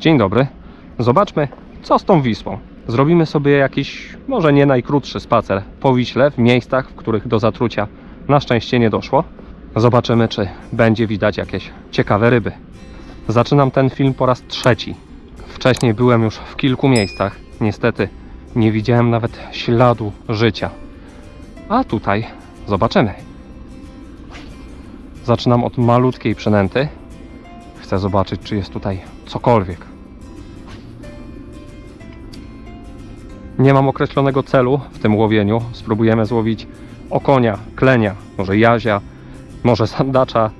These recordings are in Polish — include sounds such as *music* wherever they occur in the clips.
Dzień dobry. Zobaczmy, co z tą Wisłą. Zrobimy sobie jakiś, może nie najkrótszy spacer po Wiśle, w miejscach, w których do zatrucia na szczęście nie doszło. Zobaczymy, czy będzie widać jakieś ciekawe ryby. Zaczynam ten film po raz trzeci. Wcześniej byłem już w kilku miejscach. Niestety nie widziałem nawet śladu życia. A tutaj zobaczymy. Zaczynam od malutkiej przynęty. Chcę zobaczyć, czy jest tutaj cokolwiek. Nie mam określonego celu w tym łowieniu. Spróbujemy złowić okonia, klenia, może jazia, może sandacza,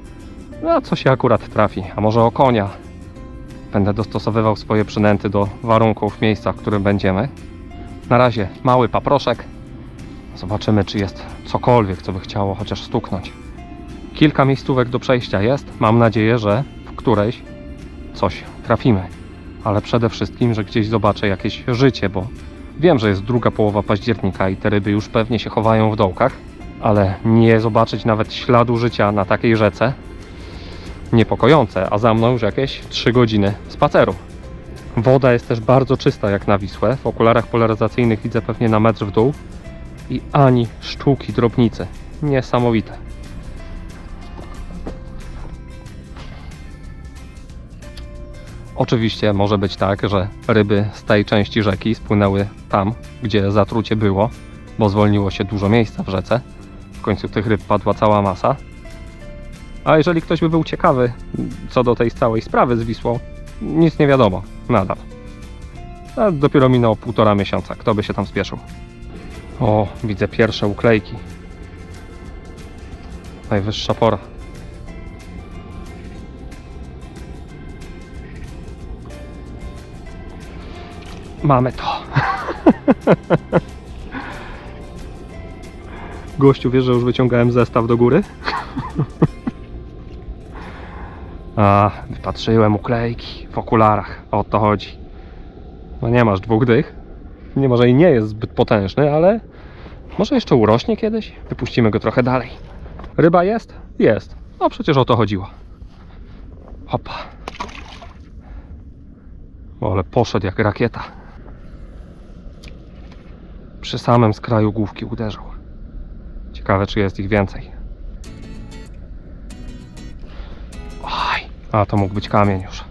no, a co się akurat trafi, a może okonia. Będę dostosowywał swoje przynęty do warunków miejsca, w którym będziemy. Na razie mały paproszek. Zobaczymy, czy jest cokolwiek, co by chciało chociaż stuknąć. Kilka miejscówek do przejścia jest. Mam nadzieję, że w którejś coś trafimy. Ale przede wszystkim, że gdzieś zobaczę jakieś życie, bo wiem, że jest druga połowa października i te ryby już pewnie się chowają w dołkach, ale nie zobaczyć nawet śladu życia na takiej rzece niepokojące, a za mną już jakieś 3 godziny spaceru. Woda jest też bardzo czysta jak na Wisłę. W okularach polaryzacyjnych widzę pewnie na metr w dół i ani sztuki drobnicy. Niesamowite. Oczywiście może być tak, że ryby z tej części rzeki spłynęły tam, gdzie zatrucie było, bo zwolniło się dużo miejsca w rzece. W końcu tych ryb padła cała masa. A jeżeli ktoś by był ciekawy co do tej całej sprawy z Wisłą, nic nie wiadomo, nadal. A dopiero minęło półtora miesiąca, kto by się tam spieszył. O, widzę pierwsze uklejki. Najwyższa pora. Mamy to. Gościu, wiesz, że już wyciągałem zestaw do góry? A, wypatrzyłem uklejki w okularach. O to chodzi. No nie masz dwóch dych. Nie może i nie jest zbyt potężny, ale może jeszcze urośnie kiedyś. Wypuścimy go trochę dalej. Ryba jest? Jest. No przecież o to chodziło. Hopa. O, ale poszedł jak rakieta. Przy samym skraju główki uderzył. Ciekawe, czy jest ich więcej. Oj, a to mógł być kamień już.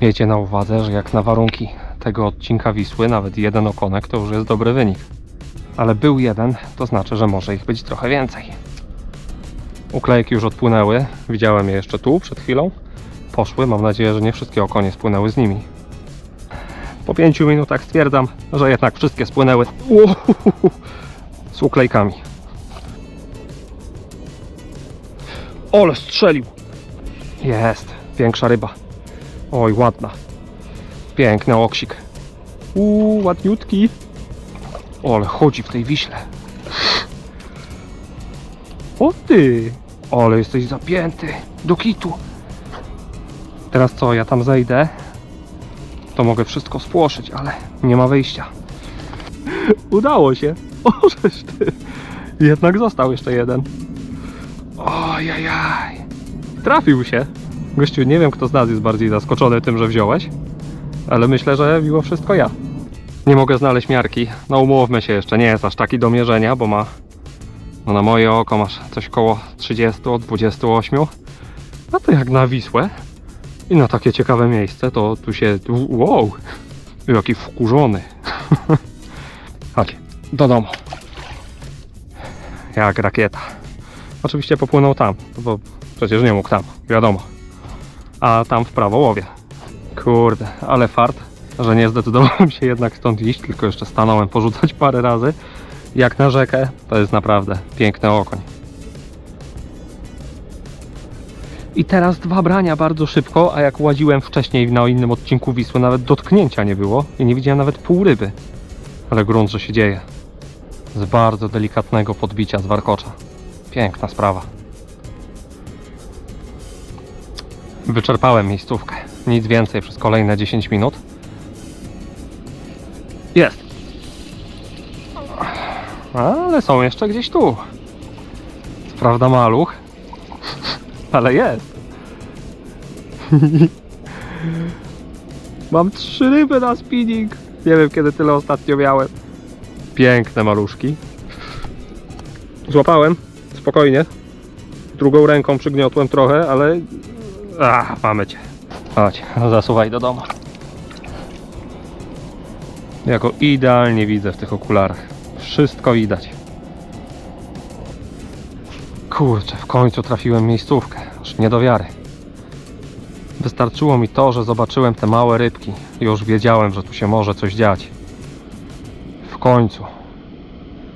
Miejcie na uwadze, że jak na warunki tego odcinka Wisły, nawet jeden okonek to już jest dobry wynik. Ale był jeden, to znaczy, że może ich być trochę więcej. Uklejki już odpłynęły, widziałem je jeszcze tu przed chwilą. Poszły, mam nadzieję, że nie wszystkie okonie spłynęły z nimi. Po pięciu minutach stwierdzam, że jednak wszystkie spłynęły z uklejkami. Ole strzelił! Jest, większa ryba. Oj, ładna. Piękny oksik. Uuu, ładniutki. Ole, chodzi w tej wiśle. O ty! Ole, jesteś zapięty. Do kitu. Teraz co, ja tam zejdę? To mogę wszystko spłoszyć, ale nie ma wyjścia. *laughs* Udało się. *laughs* O, żeś ty. Jednak został jeszcze jeden. Ojajaj. Trafił się. Gościu, nie wiem kto z nas jest bardziej zaskoczony tym, że wziąłeś, ale myślę, że mimo wszystko ja. Nie mogę znaleźć miarki. No umówmy się jeszcze, nie jest aż taki do mierzenia, bo ma no na moje oko masz coś koło 30 od 28. No to jak na Wisłę i na takie ciekawe miejsce, to tu się... Wow! Jaki wkurzony. *laughs* Chodź, do domu. Jak rakieta. Oczywiście popłynął tam, bo przecież nie mógł tam, wiadomo. A tam w prawo łowie. Kurde, ale fart, że nie zdecydowałem się jednak stąd iść, tylko jeszcze stanąłem porzucać parę razy. Jak na rzekę, to jest naprawdę piękny okoń. I teraz dwa brania bardzo szybko, a jak łaziłem wcześniej na innym odcinku Wisły, nawet dotknięcia nie było i nie widziałem nawet pół ryby. Ale grunt, że się dzieje. Z bardzo delikatnego podbicia z warkocza. Piękna sprawa. Wyczerpałem miejscówkę. Nic więcej przez kolejne 10 minut. Jest. Ale są jeszcze gdzieś tu. Prawda maluch, ale jest. *laughs* Mam trzy ryby na spinning. Nie wiem kiedy tyle ostatnio miałem. Piękne maluszki. Złapałem, spokojnie. Drugą ręką przygniotłem trochę, ale... Ach, mamy cię. Chodź, zasuwaj do domu. Ja go idealnie widzę w tych okularach. Wszystko widać. Kurczę, w końcu trafiłem miejscówkę. Aż nie do wiary. Wystarczyło mi to, że zobaczyłem te małe rybki. Już wiedziałem, że tu się może coś dziać. W końcu.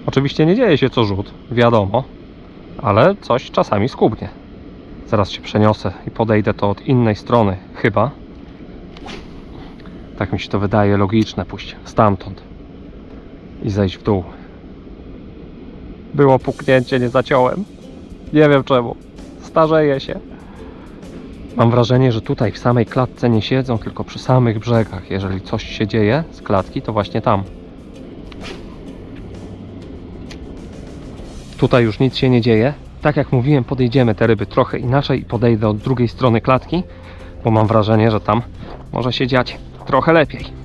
Oczywiście nie dzieje się co rzut, wiadomo, ale coś czasami skubnie. Zaraz się przeniosę i podejdę to od innej strony, chyba. Tak mi się to wydaje logiczne, pójść stamtąd i zejść w dół. Było puknięcie, nie zaciąłem. Nie wiem czemu. Starzeję się. Mam wrażenie, że tutaj w samej klatce nie siedzą, tylko przy samych brzegach. Jeżeli coś się dzieje z klatki, to właśnie tam. Tutaj już nic się nie dzieje. Tak jak mówiłem, podejdziemy te ryby trochę inaczej i podejdę od drugiej strony klatki, bo mam wrażenie, że tam może się dziać trochę lepiej.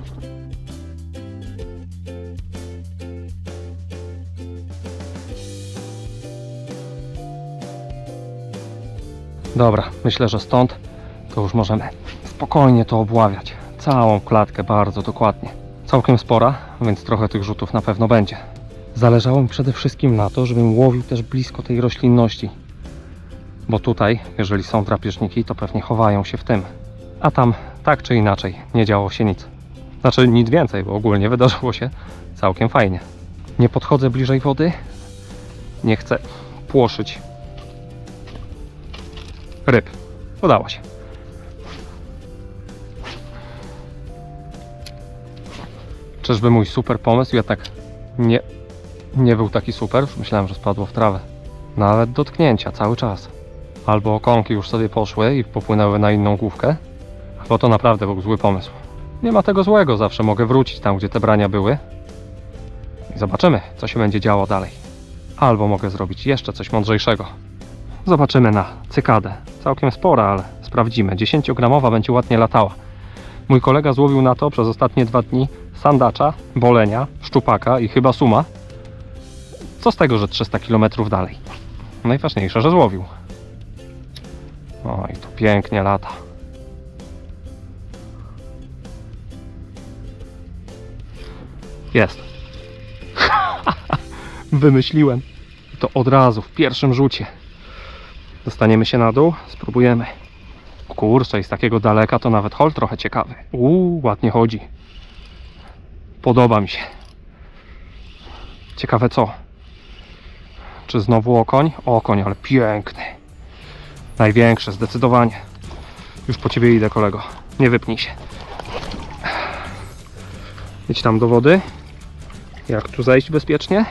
Dobra, myślę, że stąd to już możemy spokojnie to obławiać. Całą klatkę bardzo dokładnie. Całkiem spora, więc trochę tych rzutów na pewno będzie. Zależało mi przede wszystkim na to, żebym łowił też blisko tej roślinności. Bo tutaj, jeżeli są drapieżniki, to pewnie chowają się w tym. A tam, tak czy inaczej, nie działo się nic. Znaczy nic więcej, bo ogólnie wydarzyło się całkiem fajnie. Nie podchodzę bliżej wody. Nie chcę płoszyć ryb. Udało się. Czyżby mój super pomysł jednak nie, nie był taki super? Myślałem, że spadło w trawę. Nawet dotknięcia cały czas. Albo okonki już sobie poszły i popłynęły na inną główkę, albo to naprawdę był zły pomysł. Nie ma tego złego, zawsze mogę wrócić tam, gdzie te brania były. I zobaczymy, co się będzie działo dalej. Albo mogę zrobić jeszcze coś mądrzejszego. Zobaczymy na cykadę. Całkiem spora, ale sprawdzimy. 10-gramowa będzie ładnie latała. Mój kolega złowił na to przez ostatnie dwa dni sandacza, bolenia, szczupaka i chyba suma. Co z tego, że 300 km dalej? Najważniejsze, że złowił. O, i tu pięknie lata. Jest. *laughs* Wymyśliłem. To od razu, w pierwszym rzucie. Dostaniemy się na dół, spróbujemy. Kurczę, z takiego daleka to nawet hol trochę ciekawy. Uuu, ładnie chodzi. Podoba mi się. Ciekawe co? Czy znowu okoń? Okoń, ale piękny. Największy, zdecydowanie. Już po ciebie idę, kolego. Nie wypnij się. Idź tam do wody. Jak tu zejść bezpiecznie?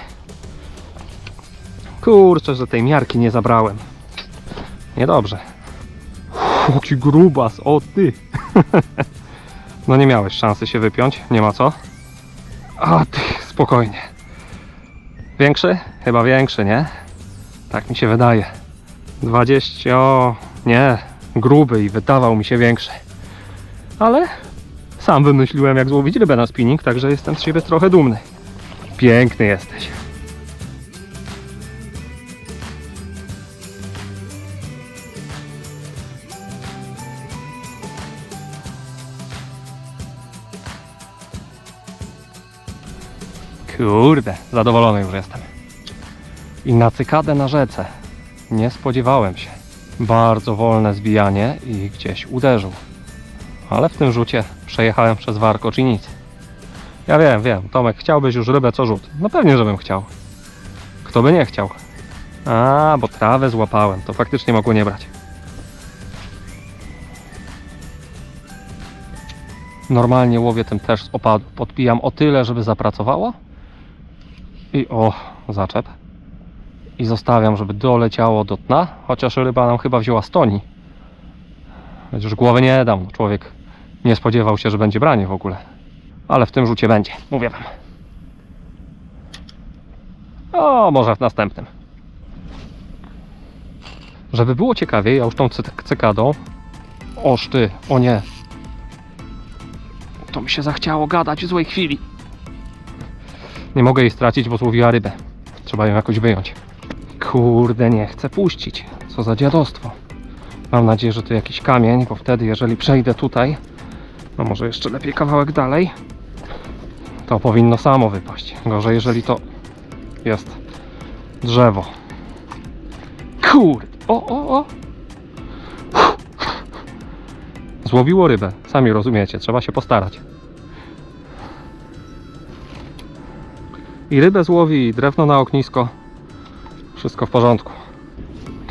Kurczę, że tej miarki nie zabrałem. Niedobrze. Jaki grubas, o ty. *laughs* no nie miałeś szansy się wypiąć, nie ma co. A ty, spokojnie. Większy? Chyba większy, nie? Tak mi się wydaje. 20, o nie, gruby i wydawał mi się większy. Ale sam wymyśliłem jak złowić rybę na spinning, także jestem z siebie trochę dumny. Piękny jesteś. Kurde, zadowolony już jestem. I na cykadę na rzece. Nie spodziewałem się. Bardzo wolne zbijanie i gdzieś uderzył. Ale w tym rzucie przejechałem przez warkocz i nic. Ja wiem, wiem. Tomek, chciałbyś już rybę co rzut. No pewnie, żebym chciał. Kto by nie chciał? A, bo trawę złapałem. To faktycznie mogło nie brać. Normalnie łowię tym też z opadu. Podpijam o tyle, żeby zapracowało. I o, zaczep. I zostawiam, żeby doleciało do dna, chociaż ryba nam chyba wzięła stoni. Chociaż głowy nie dam, człowiek nie spodziewał się, że będzie branie w ogóle. Ale w tym rzucie będzie, mówię wam. O, może w następnym. Żeby było ciekawiej, ja już tą cy- cykadą... Oż ty, o nie. To mi się zachciało gadać w złej chwili. Nie mogę jej stracić, bo złowiła rybę. Trzeba ją jakoś wyjąć. Kurde, nie chcę puścić. Co za dziadostwo. Mam nadzieję, że to jakiś kamień, bo wtedy, jeżeli przejdę tutaj, no może jeszcze lepiej kawałek dalej, to powinno samo wypaść. Gorzej, jeżeli to jest drzewo. Kurde, o, o, o. Złowiło rybę. Sami rozumiecie, trzeba się postarać. I rybę złowi, i drewno na ognisko. Wszystko w porządku.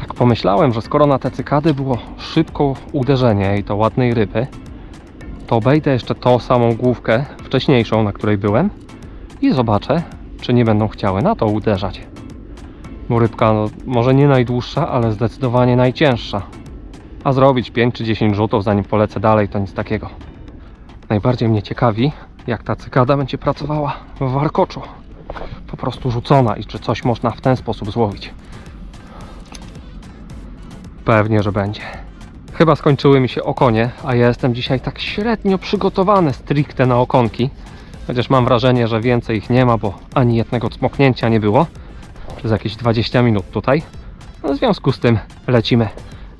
Tak pomyślałem, że skoro na te cykady było szybko uderzenie i to ładnej ryby, to obejdę jeszcze tą samą główkę wcześniejszą, na której byłem i zobaczę, czy nie będą chciały na to uderzać. Bo rybka no, może nie najdłuższa, ale zdecydowanie najcięższa. A zrobić 5 czy 10 rzutów zanim polecę dalej to nic takiego. Najbardziej mnie ciekawi, jak ta cykada będzie pracowała w warkoczu. Po prostu rzucona i czy coś można w ten sposób złowić. Pewnie, że będzie. Chyba skończyły mi się okonie, a ja jestem dzisiaj tak średnio przygotowany stricte na okonki. Chociaż mam wrażenie, że więcej ich nie ma, bo ani jednego cmoknięcia nie było. Przez jakieś 20 minut tutaj. No, w związku z tym lecimy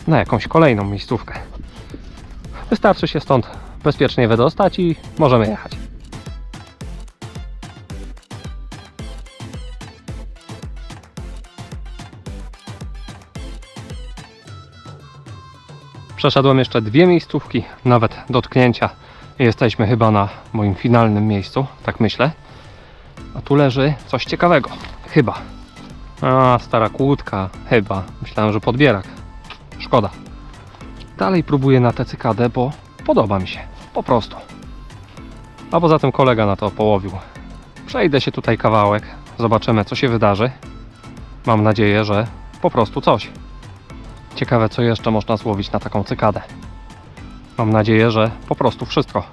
na jakąś kolejną miejscówkę. Wystarczy się stąd bezpiecznie wydostać i możemy jechać. Przeszedłem jeszcze dwie miejscówki, nawet dotknięcia. Jesteśmy chyba na moim finalnym miejscu, tak myślę. A tu leży coś ciekawego. Chyba. A, stara kłódka. Chyba. Myślałem, że podbierak. Szkoda. Dalej próbuję na tę cykadę, bo podoba mi się. Po prostu. A poza tym kolega na to połowił. Przejdę się tutaj kawałek. Zobaczymy, co się wydarzy. Mam nadzieję, że po prostu coś. Ciekawe, co jeszcze można złowić na taką cykadę. Mam nadzieję, że po prostu wszystko.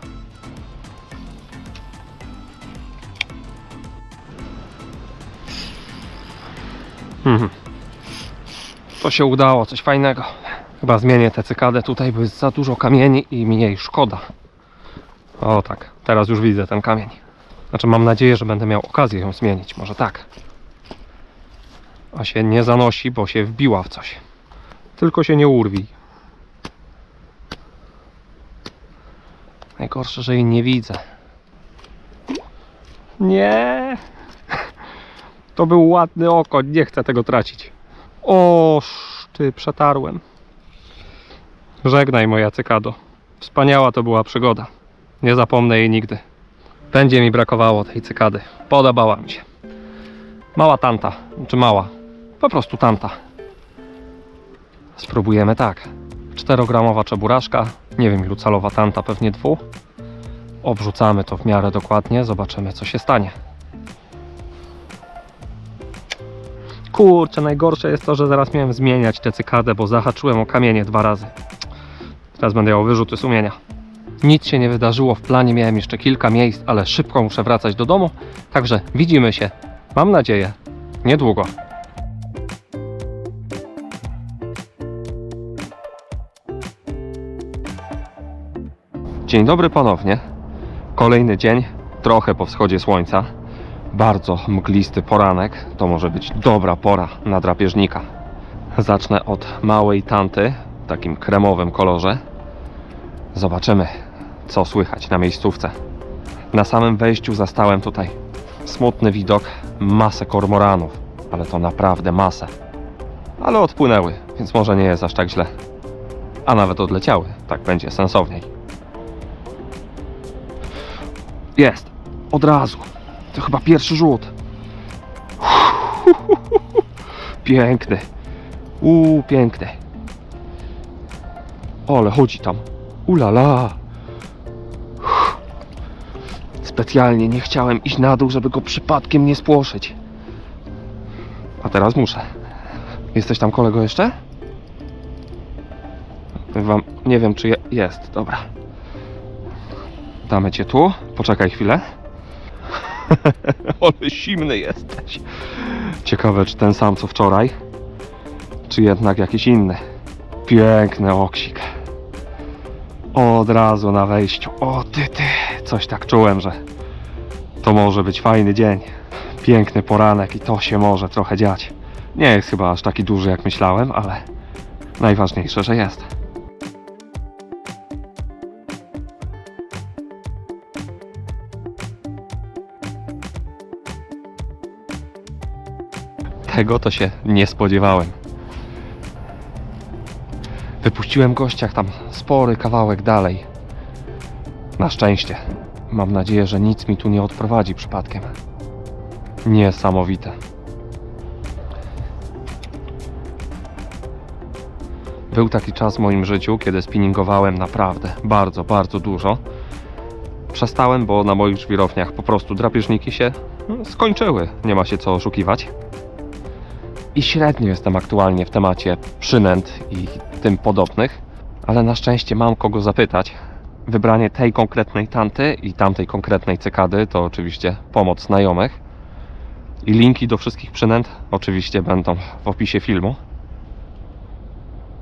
Mhm. To się udało, coś fajnego. Chyba zmienię tę cykadę tutaj, bo jest za dużo kamieni i mi jej szkoda. O tak, teraz już widzę ten kamień. Znaczy mam nadzieję, że będę miał okazję ją zmienić, może tak. A się nie zanosi, bo się wbiła w coś. Tylko się nie urwi. Najgorsze, że jej nie widzę. Nie! To był ładny oko, nie chcę tego tracić. O, ty, przetarłem. Żegnaj moja cykado. Wspaniała to była przygoda. Nie zapomnę jej nigdy. Będzie mi brakowało tej cykady. Podobała mi się. Mała tanta, czy mała? Po prostu tanta. Spróbujemy tak. 4-gramowa czeburaszka, nie wiem ilu calowa tanta, pewnie dwu. Obrzucamy to w miarę dokładnie, zobaczymy co się stanie. Kurczę, najgorsze jest to, że zaraz miałem zmieniać tę cykadę, bo zahaczyłem o kamienie dwa razy. Teraz będę miał wyrzuty sumienia. Nic się nie wydarzyło w planie, miałem jeszcze kilka miejsc, ale szybko muszę wracać do domu. Także widzimy się, mam nadzieję, niedługo. Dzień dobry ponownie. Kolejny dzień, trochę po wschodzie słońca. Bardzo mglisty poranek. To może być dobra pora na drapieżnika. Zacznę od małej tanty w takim kremowym kolorze. Zobaczymy, co słychać na miejscówce. Na samym wejściu zastałem tutaj smutny widok, masę kormoranów, ale to naprawdę masę. Ale odpłynęły, więc może nie jest aż tak źle. A nawet odleciały, tak będzie sensowniej. Jest. Od razu. To chyba pierwszy rzut. *laughs* Piękny. Uuu, piękny. Ale chodzi tam. Ulala. Specjalnie nie chciałem iść na dół, żeby go przypadkiem nie spłoszyć. A teraz muszę. Jesteś tam kolego jeszcze? Wam nie wiem czy je, jest. Dobra. Damy cię tu. Poczekaj chwilę. *laughs* Ale zimny jesteś. Ciekawe, czy ten sam co wczoraj, czy jednak jakiś inny. Piękny oksik. Od razu na wejściu. O ty ty, coś tak czułem, że to może być fajny dzień. Piękny poranek i to się może trochę dziać. Nie jest chyba aż taki duży jak myślałem, ale najważniejsze, że jest. Tego to się nie spodziewałem. Wypuściłem gościach tam spory kawałek dalej. Na szczęście. Mam nadzieję, że nic mi tu nie odprowadzi przypadkiem. Niesamowite. Był taki czas w moim życiu, kiedy spinningowałem naprawdę bardzo, bardzo dużo. Przestałem, bo na moich żwirowniach po prostu drapieżniki się skończyły. Nie ma się co oszukiwać. I średnio jestem aktualnie w temacie przynęt i tym podobnych, ale na szczęście mam kogo zapytać. Wybranie tej konkretnej tanty i tamtej konkretnej cykady to oczywiście pomoc znajomych. I linki do wszystkich przynęt oczywiście będą w opisie filmu.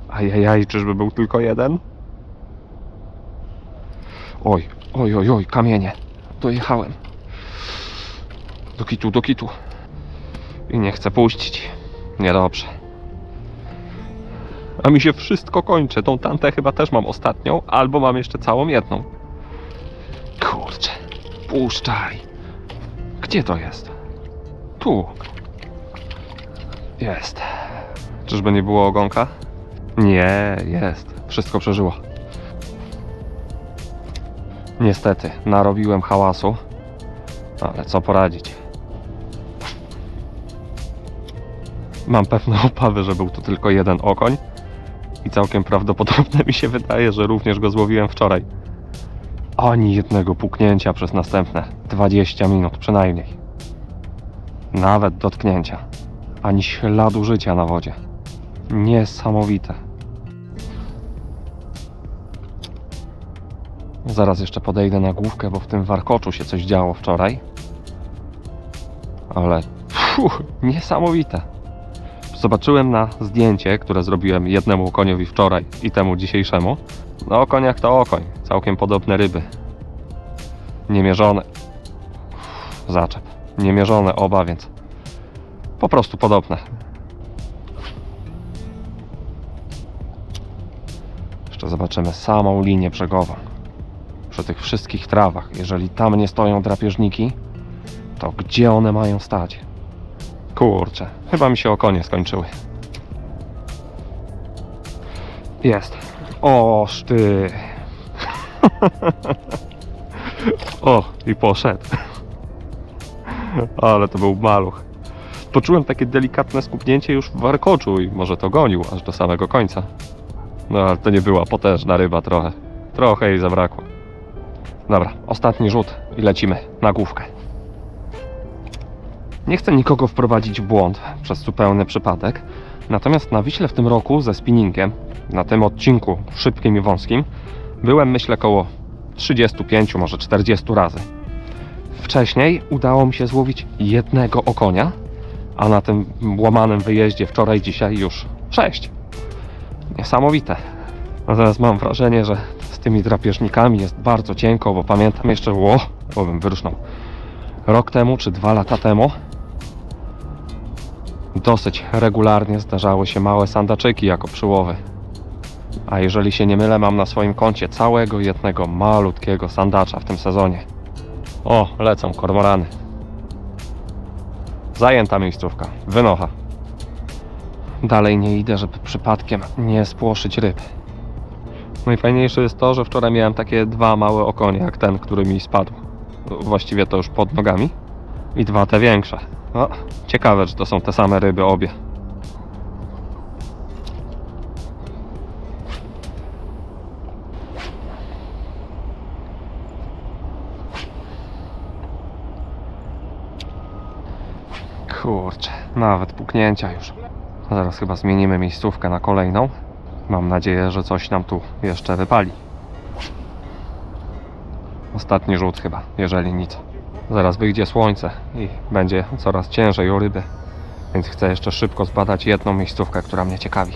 Ajajaj, czyżby był tylko jeden? Oj, oj, oj, oj, kamienie. Dojechałem. Do kitu, do kitu. I nie chcę puścić. Niedobrze. A mi się wszystko kończy. Tą tantę chyba też mam ostatnią, albo mam jeszcze całą jedną. Kurczę, puszczaj. Gdzie to jest? Tu. Jest. Czyżby nie było ogonka? Nie, jest. Wszystko przeżyło. Niestety, narobiłem hałasu, ale co poradzić. Mam pewne obawy, że był to tylko jeden okoń i całkiem prawdopodobne mi się wydaje, że również go złowiłem wczoraj. Ani jednego puknięcia przez następne 20 minut przynajmniej. Nawet dotknięcia. Ani śladu życia na wodzie. Niesamowite. Zaraz jeszcze podejdę na główkę, bo w tym warkoczu się coś działo wczoraj. Ale fuh, niesamowite. Zobaczyłem na zdjęcie, które zrobiłem jednemu koniowi wczoraj i temu dzisiejszemu. No okoń jak to okoń, całkiem podobne ryby. Niemierzone. Zaczep. Niemierzone oba, więc po prostu podobne. Jeszcze zobaczymy samą linię brzegową. Przy tych wszystkich trawach, jeżeli tam nie stoją drapieżniki, to gdzie one mają stać? Kurczę, chyba mi się okonie skończyły. Jest. Oż ty. *laughs* o, i poszedł. Ale to był maluch. Poczułem takie delikatne skupnięcie już w warkoczu i może to gonił aż do samego końca. No ale to nie była potężna ryba trochę. Trochę jej zabrakło. Dobra, ostatni rzut i lecimy na główkę. Nie chcę nikogo wprowadzić w błąd przez zupełny przypadek, natomiast na Wiśle w tym roku ze spinningiem, na tym odcinku szybkim i wąskim, byłem myślę koło 35, może 40 razy. Wcześniej udało mi się złowić jednego okonia, a na tym łamanym wyjeździe wczoraj, dzisiaj już 6. Niesamowite. Natomiast mam wrażenie, że z tymi drapieżnikami jest bardzo cienko, bo pamiętam jeszcze, ło, bo bym wyrusznął, rok temu czy dwa lata temu dosyć regularnie zdarzały się małe sandaczyki jako przyłowy. A jeżeli się nie mylę, mam na swoim koncie całego jednego malutkiego sandacza w tym sezonie. O, lecą kormorany. Zajęta miejscówka. Wynocha. Dalej nie idę, żeby przypadkiem nie spłoszyć ryb. Najfajniejsze jest to, że wczoraj miałem takie dwa małe okonie, jak ten, który mi spadł. Właściwie to już pod nogami. I dwa te większe. No, ciekawe, czy to są te same ryby obie. Kurczę, nawet puknięcia już. Zaraz chyba zmienimy miejscówkę na kolejną. Mam nadzieję, że coś nam tu jeszcze wypali. Ostatni rzut chyba, jeżeli nic. Zaraz wyjdzie słońce i będzie coraz ciężej o ryby. Więc chcę jeszcze szybko zbadać jedną miejscówkę, która mnie ciekawi.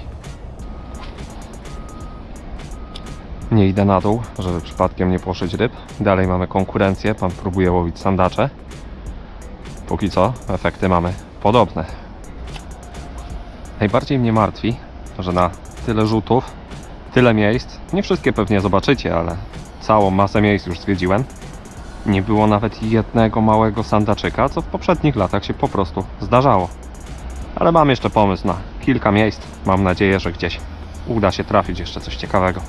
Nie idę na dół, żeby przypadkiem nie płoszyć ryb. Dalej mamy konkurencję, pan próbuje łowić sandacze. Póki co efekty mamy podobne. Najbardziej mnie martwi, że na tyle rzutów, tyle miejsc, nie wszystkie pewnie zobaczycie, ale całą masę miejsc już zwiedziłem. Nie było nawet jednego małego sandaczyka, co w poprzednich latach się po prostu zdarzało. Ale mam jeszcze pomysł na kilka miejsc. Mam nadzieję, że gdzieś uda się trafić jeszcze coś ciekawego.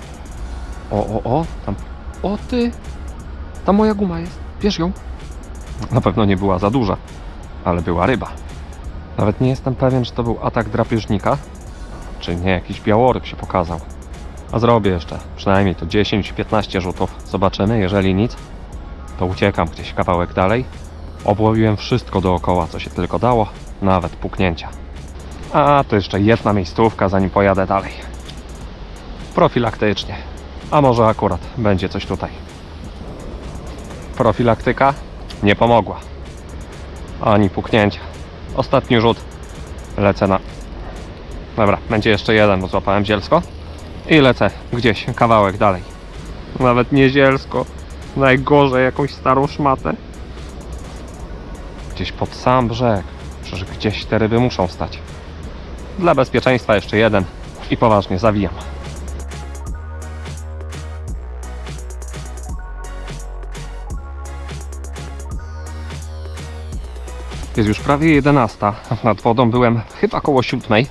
O, o, o, tam. O ty! Ta moja guma jest. Bierz ją. Na pewno nie była za duża, ale była ryba. Nawet nie jestem pewien, czy to był atak drapieżnika, czy nie jakiś białoryb się pokazał. A zrobię jeszcze przynajmniej to 10-15 rzutów. Zobaczymy, jeżeli nic, to uciekam gdzieś kawałek dalej. Obłowiłem wszystko dookoła, co się tylko dało, nawet puknięcia. A to jeszcze jedna miejscówka, zanim pojadę dalej. Profilaktycznie. A może akurat będzie coś tutaj. Profilaktyka nie pomogła. Ani puknięcia. Ostatni rzut. Lecę na. Dobra, będzie jeszcze jeden, bo złapałem zielsko. I lecę gdzieś kawałek dalej. Nawet nie zielsko. Najgorzej jakąś starą szmatę. Gdzieś pod sam brzeg. Przecież gdzieś te ryby muszą stać. Dla bezpieczeństwa jeszcze jeden. I poważnie zawijam. Jest już prawie 11. Nad wodą byłem chyba koło 7.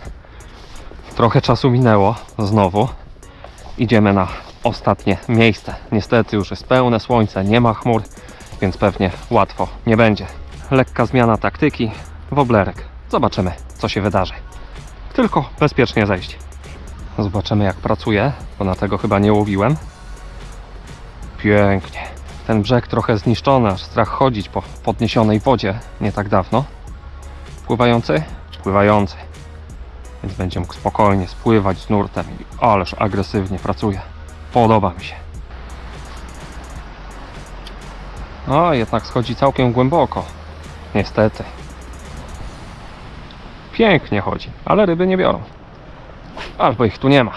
Trochę czasu minęło znowu. Idziemy na ostatnie miejsce. Niestety już jest pełne słońce, nie ma chmur, więc pewnie łatwo nie będzie. Lekka zmiana taktyki, woblerek. Zobaczymy, co się wydarzy. Tylko bezpiecznie zejść. Zobaczymy, jak pracuje, bo na tego chyba nie łowiłem. Pięknie. Ten brzeg trochę zniszczony, aż strach chodzić po podniesionej wodzie nie tak dawno. Pływający? Pływający. Więc będzie mógł spokojnie spływać z nurtem. Ależ agresywnie pracuje. Podoba mi się. O, jednak schodzi całkiem głęboko. Niestety. Pięknie chodzi, ale ryby nie biorą. Albo ich tu nie ma.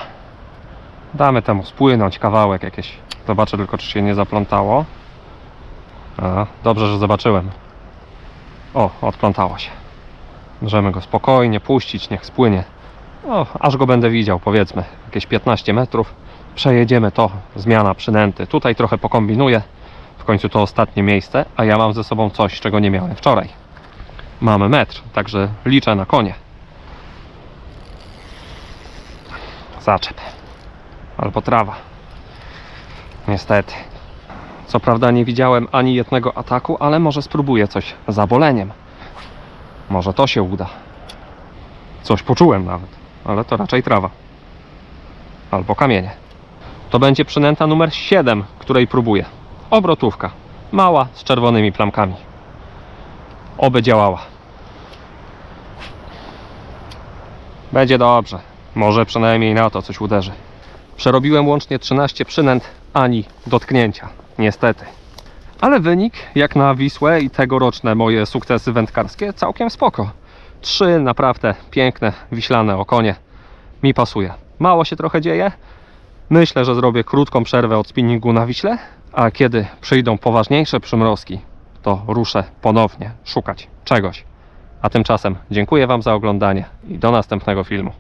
Damy temu spłynąć kawałek jakieś. Zobaczę tylko, czy się nie zaplątało. A, dobrze, że zobaczyłem. O, odplątało się. Możemy go spokojnie puścić, niech spłynie. O, aż go będę widział, powiedzmy, jakieś 15 metrów. Przejedziemy to, zmiana przynęty. Tutaj trochę pokombinuję. W końcu to ostatnie miejsce, a ja mam ze sobą coś, czego nie miałem wczoraj. Mamy metr, także liczę na konie. Zaczep. Albo trawa. Niestety. Co prawda nie widziałem ani jednego ataku, ale może spróbuję coś z zaboleniem. Może to się uda. Coś poczułem nawet, ale to raczej trawa. Albo kamienie. To będzie przynęta numer 7, której próbuję. Obrotówka. Mała, z czerwonymi plamkami. Oby działała. Będzie dobrze. Może przynajmniej na to coś uderzy. Przerobiłem łącznie 13 przynęt, ani dotknięcia. Niestety. Ale wynik, jak na Wisłę i tegoroczne moje sukcesy wędkarskie, całkiem spoko. Trzy naprawdę piękne, wiślane okonie. Mi pasuje. Mało się trochę dzieje. Myślę, że zrobię krótką przerwę od spinningu na Wiśle, a kiedy przyjdą poważniejsze przymrozki, to ruszę ponownie szukać czegoś. A tymczasem dziękuję Wam za oglądanie i do następnego filmu.